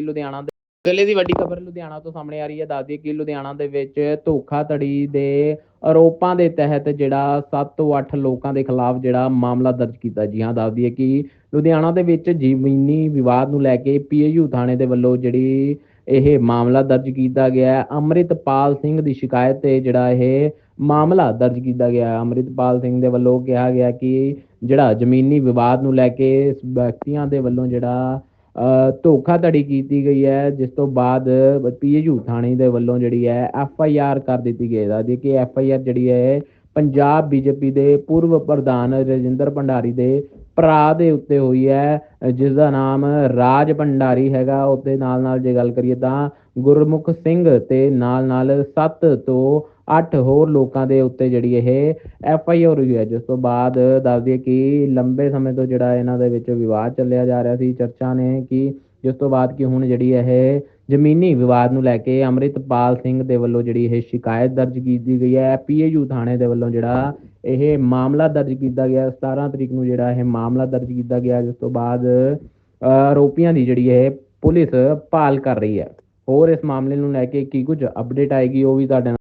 ਲੁਧਿਆਣਾ ਦੇ ਜ਼ਿਲ੍ਹੇ ਦੀ ਵੱਡੀ ਖਬਰ ਲੁਧਿਆਣਾ ਤੋਂ ਸਾਹਮਣੇ ਆ ਰਹੀ ਹੈ। ਦੱਸਦੀ ਕਿ ਲੁਧਿਆਣਾ ਦੇ ਵਿੱਚ ਧੋਖਾਧੜੀ ਦੇ ਆਰੋਪਾਂ ਦੇ ਤਹਿਤ ਜਿਹੜਾ 7 ਤੋਂ 8 ਲੋਕਾਂ ਦੇ ਖਿਲਾਫ ਜਿਹੜਾ ਮਾਮਲਾ ਦਰਜ ਕੀਤਾ। ਜੀ ਹਾਂ, ਦੱਸਦੀ ਹੈ ਕਿ ਲੁਧਿਆਣਾ ਦੇ ਵਿੱਚ ਜ਼ਮੀਨੀ ਵਿਵਾਦ ਨੂੰ ਲੈ ਕੇ ਪੀਏਯੂ ਥਾਣੇ ਦੇ ਵੱਲੋਂ ਜਿਹੜੀ ਇਹ ਮਾਮਲਾ ਦਰਜ ਕੀਤਾ ਗਿਆ ਹੈ। ਅੰਮ੍ਰਿਤਪਾਲ ਸਿੰਘ ਦੀ ਸ਼ਿਕਾਇਤ ਤੇ ਜਿਹੜਾ ਇਹ ਮਾਮਲਾ ਦਰਜ ਕੀਤਾ ਗਿਆ ਹੈ। ਅੰਮ੍ਰਿਤਪਾਲ ਸਿੰਘ ਦੇ ਵੱਲੋਂ ਕਿਹਾ ਗਿਆ ਕਿ ਜਿਹੜਾ ਜ਼ਮੀਨੀ ਵਿਵਾਦ ਨੂੰ ਲੈ ਕੇ ਵਿਅਕਤੀਆਂ ਦੇ ਵੱਲੋਂ ਜਿਹੜਾ ਧੋਖਾਧੜੀ ਕੀਤੀ ਗਈ ਹੈ ਜਿਸ ਤੋਂ ਬਾਅਦ ਪੀਏਯੂ ਥਾਣੇ ਦੇ ਵੱਲੋਂ ਜਿਹੜੀ ਹੈ ਐਫ ਆਈ ਆਰ ਕਰ ਦਿੱਤੀ ਗਈ ਹੈ। ਕਿ ਐਫ ਆਈ ਆਰ ਜਿਹੜੀ ਹੈ ਪੰਜਾਬ ਬੀਜੇਪੀ ਦੇ ਪੂਰਵ ਪ੍ਰਧਾਨ ਰਜਿੰਦਰ ਭੰਡਾਰੀ ਦੇ ਭਰਾ ਦੇ ਉੱਤੇ ਹੋਈ ਹੈ ਅ, ਜਿਸ ਦਾ ਨਾਮ ਰਾਜ ਭੰਡਾਰੀ ਹੈਗਾ। ਉਹਦੇ ਨਾਲ ਨਾਲ ਜੇ ਗੱਲ ਕਰੀਏ ਤਾਂ ਗੁਰਮੁਖ ਸਿੰਘ ਤੇ ਨਾਲ ਨਾਲ 7 ਤੋਂ 8 ਹੋਰ ਲੋਕਾਂ ਦੇ ਉੱਤੇ ਜਿਹੜੀ ਇਹ ਐਫ ਆਈ ਆਰ ਹੋਈ ਹੈ ਜਿਸ ਤੋਂ ਬਾਅਦ ਦੱਸ ਦਈਏ ਕਿ ਲੰਬੇ ਸਮੇਂ ਤੋਂ ਜਿਹੜਾ ਇਹਨਾਂ ਦੇ ਵਿੱਚ ਵਿਵਾਦ ਚੱਲਿਆ ਜਾ ਰਿਹਾ ਸੀ ਚਰਚਾ ਨੇ ਕਿ ਜਿਸ ਤੋਂ ਬਾਅਦ ਕਿ ਹੁਣ ਜਿਹੜੀ ਇਹ ਜ਼ਮੀਨੀ ਵਿਵਾਦ ਨੂੰ ਲੈ ਕੇ ਅੰਮ੍ਰਿਤਪਾਲ ਸਿੰਘ ਦੇ ਵੱਲੋਂ ਜਿਹੜੀ ਇਹ ਸ਼ਿਕਾਇਤ ਦਰਜ ਕੀਤੀ ਗਈ ਹੈ ਪੀਏਯੂ ਥਾਣੇ ਦੇ ਵੱਲੋਂ ਜਿਹੜਾ ਇਹ ਮਾਮਲਾ ਦਰਜ ਕੀਤਾ ਗਿਆ 17 ਤਰੀਕ ਨੂੰ ਜਿਹੜਾ ਇਹ ਮਾਮਲਾ ਦਰਜ ਕੀਤਾ ਗਿਆ ਜਿਸ ਤੋਂ ਬਾਅਦ ਅ, ਆਰੋਪੀਆਂ ਦੀ ਜਿਹੜੀ ਇਹ ਪੁਲਿਸ ਭਾਲ ਕਰ ਰਹੀ ਹੈ। ਹੋਰ ਇਸ ਮਾਮਲੇ ਨੂੰ ਲੈ ਕੇ ਕੀ ਕੁਝ ਅਪਡੇਟ ਆਏਗੀ ਉਹ ਵੀ ਤੁਹਾਡੇ ਨਾਲ